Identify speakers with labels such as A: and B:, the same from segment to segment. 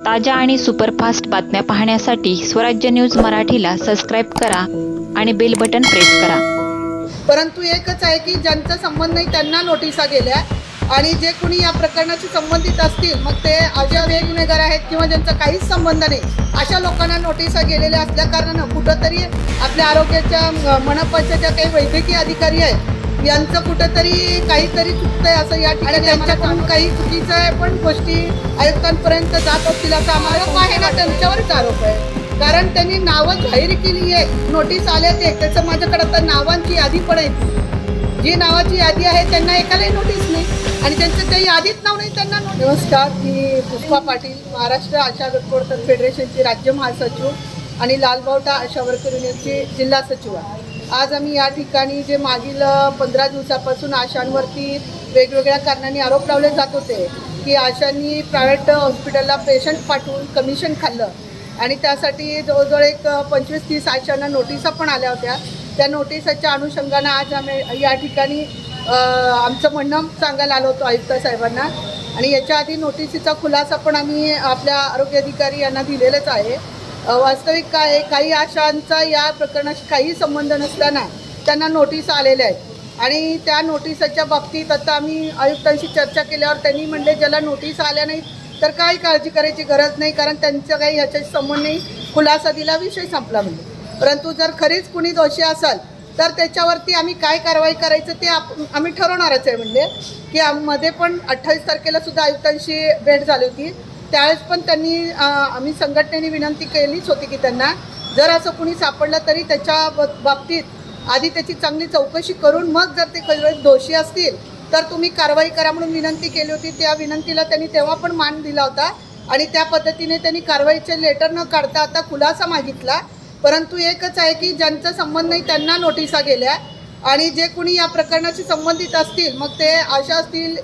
A: ताज्या आणि सुपरफास्ट बातम्या पाहण्यासाठी स्वराज्य न्यूज मराठीला सबस्क्राईब करा आणि बेल बटन प्रेस करा.
B: परंतु एकच आहे की ज्यांचा संबंध नाही त्यांना नोटिसा गेल्या आणि जे कोणी या प्रकरणाशी संबंधित असतील मग ते अशा गुन्हेगार आहेत किंवा ज्यांचा काहीच संबंध नाही अशा लोकांना नोटिसा गेलेल्या असल्या कारणानं कुठंतरी आपल्या आरोग्याच्या मनपाच्या ज्या काही वैद्यकीय अधिकारी आहेत यांचं कुठंतरी काहीतरी चुकतंय असं या ठिकाणी त्यांच्याकडून काही चुकीच्या पण गोष्टी आयुक्तांपर्यंत जात असतील असं आम्हाला आरोप आहे ना त्यांच्यावरच आरोप आहे. कारण त्यांनी नावं जाहीर केली आहे. नोटीस आल्या ते. त्याचं माझ्याकडे आता नावांची यादी पण आहे. जी नावाची यादी आहे त्यांना एकालाही नोटीस नाही. आणि त्यांचं त्या यादीत नाव नाही त्यांना नमस्कार मी पुष्पा पाटील महाराष्ट्र आशा गटकोडतर फेडरेशनची राज्य महासचिव आणि लालबावटा आशा वर्कर युनियनचे जिल्हा सचिव आहे. आज आम्ही या ठिकाणी जे मागील पंधरा दिवसापासून आशांवरती वेगवेगळ्या कारणांनी आरोप लावले जात होते की आशांनी प्रायव्हेट हॉस्पिटलला पेशंट पाठवून कमिशन खाल्लं. आणि त्यासाठी जवळजवळ एक पंचवीस तीस आशांना नोटिसा पण आल्या होत्या. त्या नोटिसाच्या अनुषंगानं आज आम्ही या ठिकाणी आमचं म्हणणं सांगायला आलो होतो आयुक्त साहेबांना. आणि याच्या आधी नोटिसीचा खुलासा पण आम्ही आपल्या आरोग्य अधिकारी यांना दिलेलाच आहे. वास्तविक काय आहे, काही आशांचा या प्रकरणाशी काही संबंध नसताना त्यांना नोटीस आलेल्या आहेत. आणि त्या नोटिसाच्या बाबतीत आता आम्ही आयुक्तांशी चर्चा केल्यावर त्यांनी म्हणले ज्याला नोटीस आल्या नाही तर काही काळजी करायची गरज नाही कारण त्यांचं काही ह्याच्याशी संबंध नाही. खुलासा दिला विषय संपला म्हणजे. परंतु जर खरीच कुणी दोषी असाल तर त्याच्यावरती आम्ही काय कारवाई करायचं ते आप आम्ही ठरवणारच आहे म्हणजे की मध्ये पण अठ्ठावीस तारखेला सुद्धा आयुक्तांशी भेट झाली होती. त्यावेळेस पण त्यांनी आम्ही संघटनेने विनंती केलीच होती की त्यांना जर असं कुणी सापडलं तरी त्याच्या ब- बाबतीत आधी त्याची चांगली चौकशी करून मग जर ते खरंच दोषी असतील तर तुम्ही कारवाई करा म्हणून विनंती केली होती. त्या विनंतीला त्यांनी तेव्हा पण मान दिला होता आणि त्या पद्धतीने त्यांनी कारवाईचे लेटर न काढता आता खुलासा मागितला. परंतु एकच आहे की ज्यांचा संबंध नाही त्यांना नोटिसा गेल्या आणि जे कोणी या प्रकरणाशी संबंधित असतील मग ते आशा असतील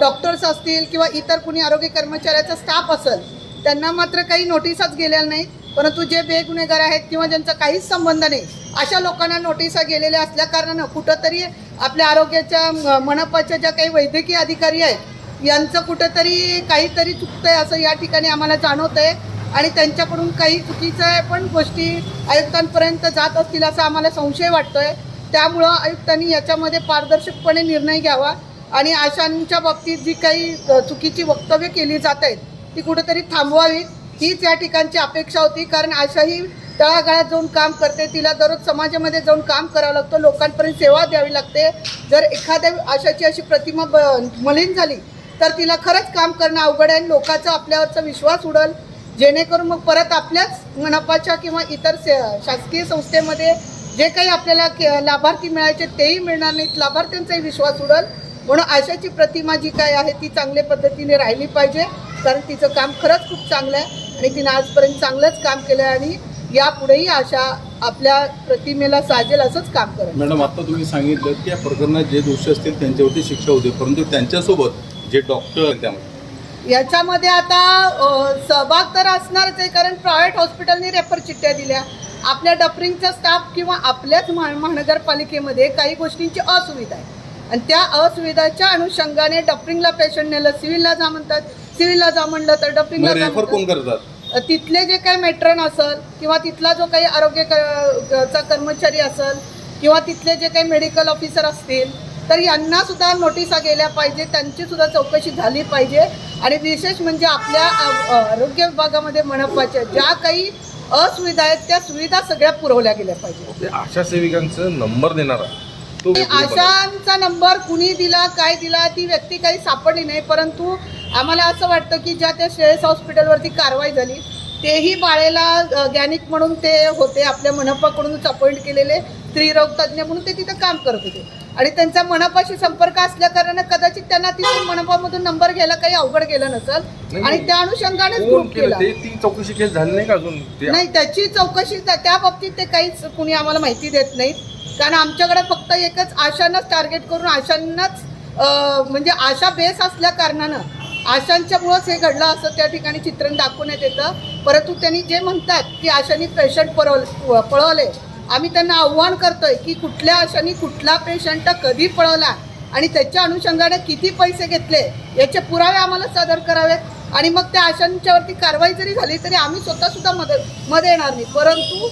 B: डॉक्टर्स असतील किंवा इतर कुणी आरोग्य कर्मचाऱ्याचा स्टाफ असेल त्यांना मात्र काही नोटिसाच गेलेल्या नाहीत. परंतु जे बेगुन्हेगार आहेत किंवा ज्यांचा काहीच संबंध नाही अशा लोकांना नोटिसा गेलेल्या असल्या कारणानं कुठंतरी आपल्या आरोग्याच्या मनपाच्या ज्या काही वैद्यकीय अधिकारी आहेत यांचं कुठंतरी काहीतरी चुकतं आहे असं या ठिकाणी आम्हाला जाणवत आहे आणि त्यांच्याकडून काही चुकीच्या पण गोष्टी आयुक्तांपर्यंत जात असतील असा आम्हाला संशय वाटतो आहे त्यामुळं आयुक्तांनी याच्यामध्ये पारदर्शकपणे निर्णय घ्यावा. आणि आशांच्या बाबतीत जी काही चुकीची वक्तव्य केली जात आहेत ती कुठेतरी थांबवावी. हीच या ठिकाणची अपेक्षा होती. कारण आशा ही तळागाळात जाऊन काम करते. तिला दररोज समाजामध्ये जाऊन काम करावं लागतं. लोकांपर्यंत सेवा द्यावी लागते. जर एखाद्या आशाची अशी प्रतिमा ब मलिन झाली तर तिला खरंच काम करणं अवघड आहे आणि लोकांचा आपल्यावरचा विश्वास उडल. जेणेकरून मग परत आपल्याच मनपाच्या किंवा इतर से शासकीय संस्थेमध्ये जे काही आपल्याला लाभार्थी मिळायचे तेही मिळणार नाहीत. लाभार्थ्यांचाही विश्वास उडल. म्हणून आशाची प्रतिमा जी काय आहे ती चांगल्या पद्धतीने राहिली पाहिजे. कारण तिचं काम खरंच खूप चांगलं आहे आणि तिनं आजपर्यंत चांगलंच काम केलं आहे आणि यापुढेही आशा आपल्या प्रतिमेला साजेल असंच काम करेल.
C: मॅडम आता तुम्ही सांगितलं की या प्रकरणात जे दोषी असतील त्यांच्यावरती शिक्षा होते परंतु त्यांच्यासोबत जे डॉक्टर त्यामध्ये.
B: याच्यामध्ये आता सहभाग तर असणारच आहे कारण प्रायव्हेट हॉस्पिटलनी रेफर चिठ्ठ्या दिल्या. आपल्या डफरिंगचा स्टाफ किंवा आपल्याच महा महानगरपालिकेमध्ये काही गोष्टींची असुविधा आहे. आणि त्या असुविधाच्या अनुषंगाने डफरिंगला पेशंट नेलं. सिव्हिलला जा म्हणतात. सिव्हिलला जा म्हणलं तर जा
C: रेफर कोण
B: म्हणतात.
C: करतात?
B: तिथले जे काही मेट्रन असेल किंवा तिथला जो काही आरोग्य क- चा कर्मचारी असेल किंवा तिथले जे काही मेडिकल ऑफिसर असतील तर यांना सुद्धा नोटिसा गेल्या पाहिजे. त्यांची सुद्धा चौकशी झाली पाहिजे. आणि विशेष म्हणजे आपल्या आ- आरोग्य विभागामध्ये मनपाच्या ज्या काही असुविधा आहेत त्या सुविधा सगळ्या पुरवल्या गेल्या पाहिजे.
D: ते आशा सेविकांचं नंबर देणारा. बघा.
B: आशांचा नंबर कुणी दिला काय दिला ती व्यक्ती काही सापडली नाही परंतु आम्हाला असं वाटतं की ज्या त्या श्रेयस हॉस्पिटलवरती कारवाई झाली तेही बाळेला गॅनिक म्हणून ते होते आपल्या मनपाकडूनच अपॉइंट केलेले स्त्रीरोग तज्ज्ञ म्हणून ते तिथं काम करत होते. आणि त्यांचा मनपाशी संपर्क असल्या कारणानं कदाचित त्यांना तिथून मनपामधून नंबर घ्यायला काही अवघड गेलं नसेल. आणि. त्या अनुषंगानेच
D: कोण
B: ग्रुप
D: केलं? चौकशी केस झाली नाही का अजून?
B: नाही त्याची चौकशी त्या त्या बाबतीत ते काहीच कुणी आम्हाला माहिती देत नाहीत. कारण आमच्याकडे फक्त एकच आशांनाच टार्गेट करून आशांनाच म्हणजे आशा बेस असल्या कारणानं आशांच्यामुळंच हे घडलं असं त्या ठिकाणी चित्रण दाखवण्यात येतं. परंतु त्यांनी जे म्हणतात की आशांनी पेशंट पळवले पळवले आम्ही त्यांना आव्हान करतोय की कुठल्या आशांनी कुठला पेशंट कधी पळवला आणि त्याच्या अनुषंगाने किती पैसे घेतले याचे पुरावे आम्हाला सादर करावेत. आणि मग त्या आशांच्यावरती कारवाई जरी झाली तरी आम्ही स्वतःसुद्धा मदत मध्ये येणार नाही. परंतु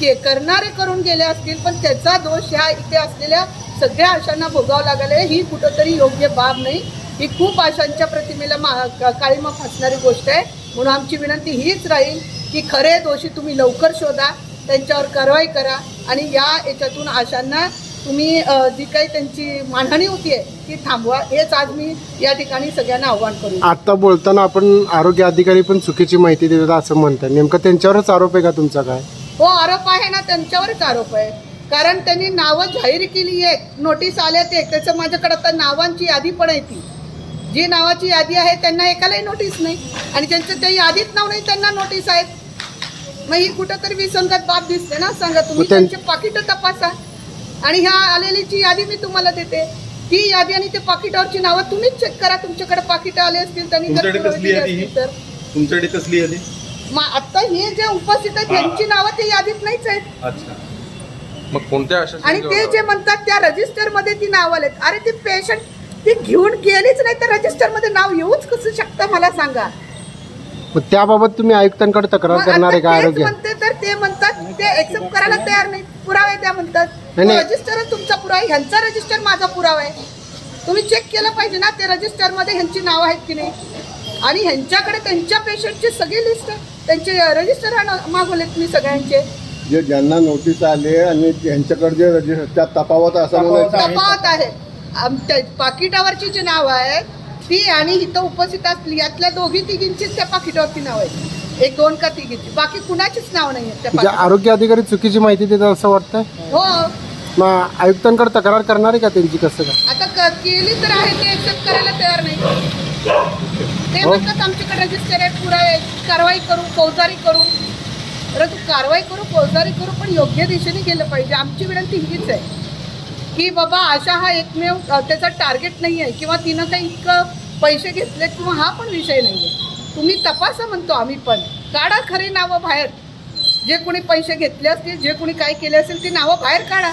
B: के करणारे करून गेले असतील पण त्याचा दोष ह्या इथे असलेल्या सगळ्या आशांना भोगावं लागले ही कुठंतरी योग्य बाब नाही. ही खूप आशांच्या प्रतिमेला मा काळीमा फासणारी गोष्ट आहे. म्हणून आमची विनंती हीच राहील की खरे दोषी तुम्ही लवकर शोधा त्यांच्यावर कारवाई करा आणि या याच्यातून आशांना तुम्ही जी काही त्यांची मानहानी होतीये ती थांबवा. हेच आज मी या ठिकाणी सगळ्यांना आव्हान करू.
E: आता बोलताना आपण आरोग्य अधिकारी पण चुकीची माहिती देतात असं म्हणतात. नेमकं त्यांच्यावरच आरोप आहे का तुमचा काय?
B: हो आरोप आहे ना त्यांच्यावरच आरोप आहे. कारण त्यांनी नावं जाहीर केली आहे नोटीस आल्या ते. त्याचं माझ्याकडे आता नावांची यादी पण आहे ती. जी नावाची यादी आहे त्यांना एकालाही नोटीस नाही. आणि ज्यांचं त्या यादीत नाव नाही त्यांना नोटीस आहेत. मग ही कुठंतरी विसंगत बाब दिसते ना सांगा तुम्ही. त्यांचे पाकिटं तपासा. आणि ह्या आलेलीची यादी मी तुम्हाला देते. ती यादी आणि ते पाकिटावरची नावं तुम्हीच चेक करा. तुमच्याकडे पाकिटं आले असतील त्यांनी
C: तुमच्याकडे कसली यादी?
B: मग आता हे जे उपस्थित आहेत त्यांची नावं ते यादीत नाहीच आहेत.
C: अच्छा.
D: मग कोणत्या अशा
B: आणि ते जे म्हणतात त्या रजिस्टरमध्ये ती नाव आलेत. अरे ती पेशंट ती घेऊन गेलीच नाही तर रजिस्टरमध्ये नाव येऊच कसं शकतं मला सांगा.
E: मग त्याबाबत तुम्ही आयुक्तांकडे तक्रार
B: मग
E: करणार आहे
B: आता
E: का
B: तेच
E: आरोग्य?
B: म्हणते तर ते म्हणतात ते एक्सेप्ट करायला तयार नाही पुरावे त्या म्हणतात.
E: नाही, नाही.
B: रजिस्टरच तुमचा पुरावा आहे. ह्यांचा रजिस्टर माझा पुरावा आहे. तुम्ही चेक केलं पाहिजे ना ते रजिस्टरमध्ये ह्यांची नाव आहेत की नाही? आणि ह्यांच्याकडे त्यांच्या पेशंटची सगळी लिस्ट त्यांचे रजिस्टर मागवलेत मी सगळ्यांचे.
F: जे ज्यांना नोटीस आले आणि त्यांच्याकडे जे रजिस्टर त्यात तफावत असं म्हणायचं?
B: तफावत आहे. आमच्या पाकिटावरची जी नाव आहे ती आणि इथं उपस्थित असली यातल्या दोघी तिघींचीच त्या पाकिटावरती नाव आहे एक दोन का तिघींची. बाकी कुणाचीच नाव नाही आहेत त्या
E: म्हणजे
B: पाकिटावर.
E: आरोग्य अधिकारी चुकीची माहिती देतात असं वाटतंय?
B: हो.
E: मग आयुक्तांकडे तक्रार करणार आहे का त्यांची कसं काय?
B: आता क- केली तर आहे ते एक्सेप्ट करायला तयार नाही. ते
E: हो.
B: म्हणतात आमच्याकडे रजिस्टर आहे पुरावे कारवाई करू फौजदारी करू. अरे तू कारवाई करू फौजदारी करू पण योग्य दिशेने गेलं पाहिजे. आमची विनंती हीच आहे की बाबा आशा हा एकमेव त्याचा टार्गेट नाही आहे किंवा तिनं काही इतकं पैसे घेतले किंवा हा पण विषय नाही आहे. तुम्ही तपासा म्हणतो आम्ही पण. काढा खरी नावं बाहेर. जे कोणी पैसे घेतले असतील जे कोणी काय केले असेल ती नावं बाहेर काढा.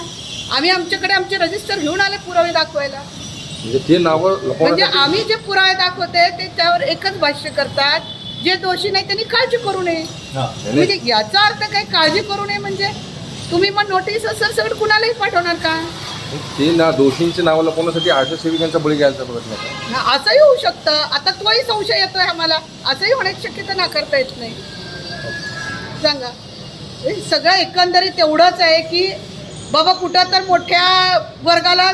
B: आम्ही आमच्याकडे आमचे रजिस्टर घेऊन आले पुरावे दाखवायला.
D: म्हणजे ते नावं
B: म्हणजे
D: लपवण्यासाठी
B: आम्ही जे पुरावे दाखवते ते त्यावर एकच भाष्य करतात. जे दोषी नाही त्यांनी काळजी करू नये. म्हणजे याचा अर्थ काय? काळजी करू नये म्हणजे तुम्ही मग नोटीस असेल सगळं कुणालाही पाठवणार का?
D: ते ना दोषींची नावं लपवण्यासाठी आशा सेविकांचा बळी घ्यायचा प्रयत्न करतात.
B: हा, असंही होऊ शकतं. आता तोही संशय येतोय आम्हाला. असंही होण्याची शक्यता नाकारता येत नाही. सांगा. हे सगळं एकंदरीत एवढंच आहे की बाबा कुठं तर मोठ्या वर्गाला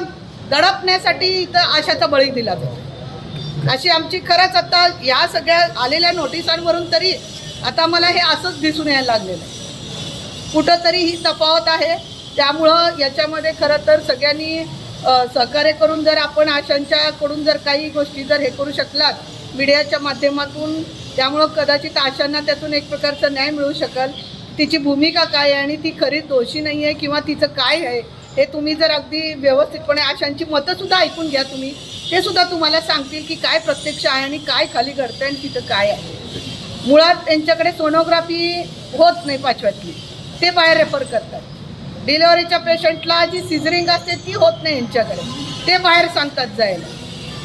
B: दडपण्यासाठी इथं आशाचा बळी दिला जातो. अशी आमची खरंच आता या सगळ्या आलेल्या नोटिसांवरून तरी आता मला हे असंच दिसून यायला लागलेलं आहे. कुठंतरी ही तफावत आहे. त्यामुळं याच्यामध्ये खरं तर सगळ्यांनी सहकार्य करून जर आपण आशांच्याकडून जर काही गोष्टी जर हे करू शकलात मीडियाच्या माध्यमातून त्यामुळं कदाचित आशांना त्यातून एक प्रकारचा न्याय मिळू शकेल. तिची भूमिका काय आहे आणि ती खरी दोषी नाही आहे किंवा तिचं काय आहे हे तुम्ही जर अगदी व्यवस्थितपणे आशांची मतंसुद्धा ऐकून घ्या तुम्ही ते सुद्धा तुम्हाला सांगतील की काय प्रत्यक्ष आहे आणि काय खाली घडतं आणि तिथं काय आहे. मुळात त्यांच्याकडे सोनोग्राफी होत नाही पाचव्यातली ते बाहेर रेफर करतात. डिलिव्हरीच्या पेशंटला जी सिझरिंग असते ती होत नाही यांच्याकडे ते बाहेर सांगतात जायला.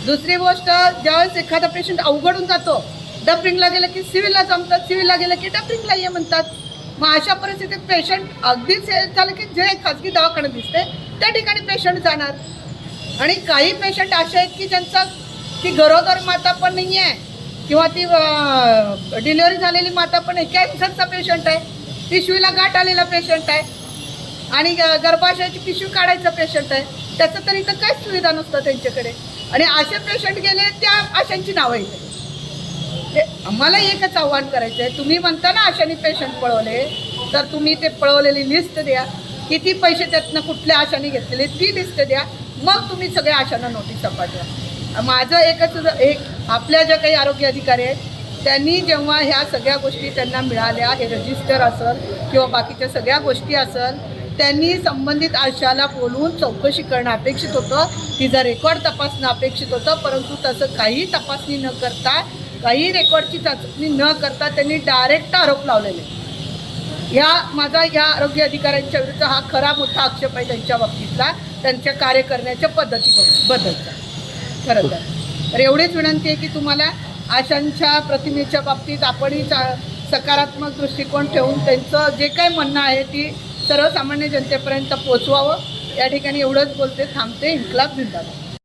B: दुसरी गोष्ट ज्यावेळेस एखादा पेशंट अवघडून जातो डफरिंगला गेलं की सिव्हिलला जमतात सिव्हिलला गेलं की डफरिंगला ये म्हणतात. मग अशा परिस्थितीत पेशंट अगदीच हे झालं की जे खाजगी दवाखाना दिसते त्या ठिकाणी पेशंट जाणार. आणि काही पेशंट असे आहेत की ज्यांचा ती गरोदर माता पण नाही आहे किंवा ती डिलिव्हरी झालेली माता पण आहे. कॅन्सरचा पेशंट आहे पिशवीला गाठ आलेला पेशंट आहे आणि ग- गर्भाशयाची पिशवी काढायचा पेशंट आहे. त्याचं तर इथं काहीच सुविधा नसतं त्यांच्याकडे. आणि असे पेशंट गेले त्या अशांची नावं येते ते आम्हाला एकच आव्हान करायचं आहे. तुम्ही म्हणता ना आशाने पेशंट पळवले तर तुम्ही ते पळवलेली लिस्ट द्या. किती पैसे त्यातनं कुठल्या आशाने घेतलेले ती लिस्ट द्या. मग तुम्ही सगळ्या आशांना नोटीस पाठवा. माझं एकच एक आपल्या ज्या काही आरोग्य अधिकारी आहेत त्यांनी जेव्हा ह्या सगळ्या गोष्टी त्यांना मिळाल्या हे रजिस्टर असेल किंवा बाकीच्या सगळ्या गोष्टी असेल त्यांनी संबंधित आशाला बोलवून चौकशी करणं अपेक्षित होतं. तिचा रेकॉर्ड तपासणं अपेक्षित होतं परंतु तसं काही तपासणी न करता काही रेकॉर्डची चाचणी न करता त्यांनी डायरेक्ट आरोप लावलेले. या माझा या आरोग्य अधिकाऱ्यांच्या विरुद्ध हा खरा मोठा आक्षेप आहे त्यांच्या बाबतीतला. त्यांच्या कार्य करण्याच्या पद्धती बद्दलचा खरं तर. तर एवढीच विनंती आहे की तुम्हाला आशांच्या प्रतिमेच्या बाबतीत आपणही सकारात्मक दृष्टिकोन ठेवून त्यांचं जे काही म्हणणं आहे ती सर्वसामान्य जनतेपर्यंत पोचवावं या ठिकाणी एवढंच बोलते. थांबते. इन्कलाब जिंदाबाद.